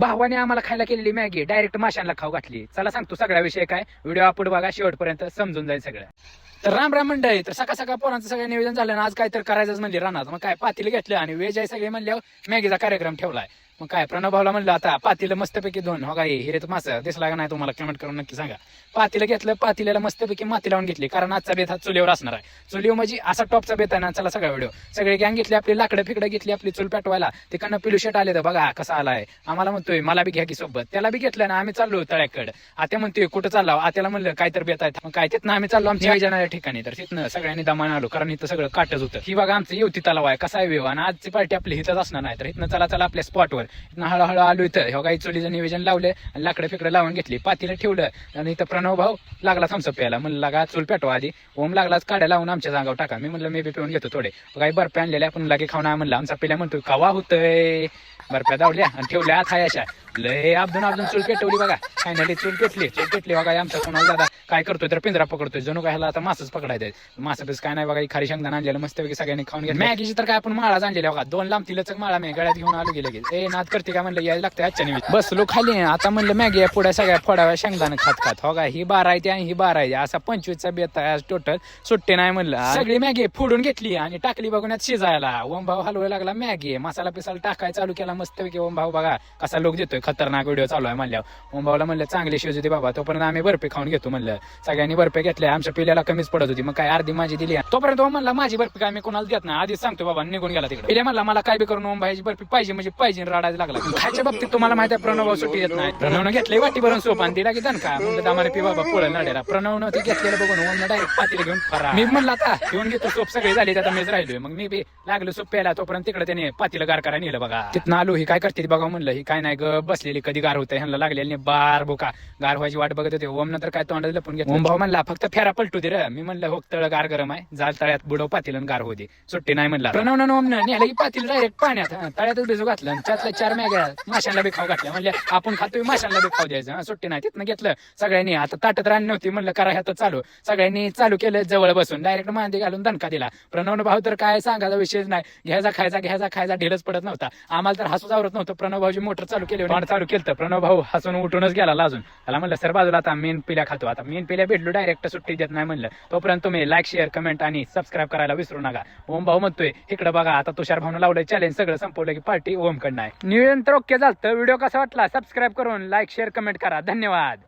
भावाने आम्हाला खायला केलेली मॅगी. डायरेक्ट माशांना खाऊ घातली. चला सांगतो सगळ्या विषय काय. व्हिडिओ आपण बघा शेवटपर्यंत समजून जाईल सगळं. तर राम राम मंडळी तर सकाळ सकाळ पोरांचं सगळं नियोजन झालं ना आज काय तर करायचंच म्हणले रानात. मग काय पातील घेतलं आणि वेज आहे सगळे म्हणल्यावर मॅगीचा कार्यक्रम ठेवलाय. मग काय प्रणव भाऊला म्हणलं आता पातील मस्तपैकी दोन हो काय हिरेत मास दिसला का नाही तुम्हाला कमेंट करून नक्की सांगा. पातीला घेतलं पातीला मस्तपैकी माती लावून घेतली कारण आजचा बेत हा चुलीवर असणार आहे. चुलीवर म्हणजे असा टॉपचा बेत आहे ना चला सगळा व्हिडिओ. सगळे गँग घेतली आपली लाकडं फिकडं घेतली आपली चूल पेटवायला. तिकडनं पिलू शेट आले तर बघा कसा आलाय. आम्हाला म्हणतोय मला बी घ्या की सोबत. त्याला बी घेतलं ना आम्ही चाललो तळ्याकडे. आता म्हणतोय कुठं चाललो? आत्याला म्हणलं काय तर बेत आहे. मग काय तिथनं आम्ही चाललो आमच्या नियोजनाच्या ठिकाणी. तर तिथनं सगळ्यांनी दमान आलो कारण इथं सगळं काटच होतं. ही बघा आमचं येवती तलाव आहे कसा आहे व्यू आणि आजची पार्टी आपली इथंच असणार नाही. तर इथनं चला चला आपल्या स्पॉटवर इथनं हळूहळू आलो इथं. ह्या काही चुलीचं निवेदन लावलं आणि लाकडं फिकडं लावून घेतली. पातीला ठेवलं. आणि इथं प्रणव भाऊ लागला थम्सअप प्यायला. म्हणलं लागा चूल पेटवा आधी. ओम लागलाच काड्या लावून आमच्या जागावर टाका. मी म्हणलं मी बी पिऊन घेतो थोडे. काही बर्फ्या आणलेल्या आपण लागे खाऊन आहे म्हणलं आमचा पिल्या म्हणतो कवा होतंय? बर्फ्या दावल्या आणि ठेवल्या आत हाय अशा. लय अब्दून अब्दून चूल पेटवली बघा. फायनली चूल पेटली चूल पेटली बघा आमचा कोणाला दादा. काय करतोय तर पिंजरा पकडतोय. जणू काय ह्याला आता मासच पकडायचं मासा पीस काय नाही बघा ही खारी शेंगदाण आणलेलं मस्तपैकी सगळ्यांनी खाऊन घेतलं. मॅगीची तर काय आपण माळा आणलेल्या बघा. दोन लांब तिलचक माळा मी गळ्यात घेऊन आलो गेले गेले. ए नाद करते का म्हणलं यायला लागतं आजच्या निमित्त. बसलो खाली आता म्हणलं मॅगी पुढे सगळ्या फोडाव्या शेंगदाणा खात खात. हो का? ही बारा आहे आणि ही बारा आहे. असा पंचवीसचा बेत आहे आज टोटल सुट्टे नाही म्हणलं. सगळी मॅगी फोडून घेतली आणि टाकली बघण्यात शिजायला. ओम भाऊ हलवायला लागला मॅगी मसाला पिसाला टाकाय चालू केला मस्तपैकी ओम भाऊ बघा. कसा लोक देतोय खतरनाक व्हिडिओ चालू आहे म्हणल्यावर. ओम म्हणलं चांगली शिज होती बाबा तोपर्यंत आम्ही बर्फी खाऊन घेतो म्हणलं. सगळ्यांनी बर्फी घेतले आमच्या पिल्याला कमीच पडत होती. मग काय अर्धी माझी दिली. तोपर्यंत हो म्हणला माझी बर्फी काय मी कोणाला देत नाही. आधीच सांगतो बाबा निघून गेला तिकडे. पिल्या म्हणला मला काय बी करून ओम बर्फी पाहिजे म्हणजे पाहिजे रडायला लागला. खायच्या बाबतीत तुम्हाला माहिती आहे प्रणव सुट्टी येत नाही. प्रणवनं घेतले वाटी भरून सोप आणि तिला की का म्हणलं आम्हाला पी बाबा पुढे लढेला प्रणव नव्हती घेतलेलं बघून हो ओम डायरेक्ट पातीला घेऊन फरा. मी म्हणला आता घेऊन घेतो सोप सगळी झाली आता मीच राहिलोय. मग मी बी लागलो सोप प्यायला तोपर्यंत तिकडे त्याने पातीला गार करायला नेलं बघा. तिथं आलो ही काय करते बघा म्हणलं ही काय नाही ग बसलेली कधी गार होतं ह्यांना लागलेली बार बोका गार व्हायची वाट बघत होते. ओम नंतर काय लपून घेत ओम भाऊ. म्हणला फक्त फेरा पलटू दे रे. मी म्हणलं हो तळ गार गरम आहे. जाल तळ्यात बुडव पातील आणि गार होते सुट्टी नाही म्हणला. प्रणवनं ओमनं नेलं की पातील डायरेक्ट पाण्यात. हं, तळ्यातच भिजू घातलं. आणि त्यातल्या चार मॅग्या माशांना बी खाऊ घातल्या. म्हणले आपण खातोय माशांना बी खाऊ द्यायचं. हं, सुट्टी नाही तिथनं घेतलं. सगळ्यांनी आता ताटत राणी नव्हती. म्हणलं करा ह्यात चालू. सगळ्यांनी चालू केलं जवळ बसून. डायरेक्ट मांदी घालून दणका दिला. प्रणव भाऊ तर काय सांगायचा विषयच नाही. घ्यायचा खायचा घ्यायचा खायचा ढिलच पडत नव्हता. आम्हाला तर हसूच आवरत नव्हतं. प्रणव भाऊची मोटर चालू केली होती. चालू केलं प्रणव भाऊ हसून उठूनच गेला लाजून त्याला म्हणलं सर बाजूला आता मेन पिल्या खातो. आता मेन पिल्या भेटलो डायरेक्ट सुट्टी देत नाही म्हणलं. तोपर्यंत तुम्ही लाईक शेअर कमेंट आणि सबस्क्राईब करायला विसरू नका. ओम भाऊ म्हणतोय इकडे बघा आता तुषार भाऊन लावलं चॅलेंज सगळं संपवलं की पार्टी ओम कडनं आहे. निवेदन तर ओके झालं व्हिडिओ कसा वाटला? सबस्क्राईब करून लाईक शेअर कमेंट करा. धन्यवाद.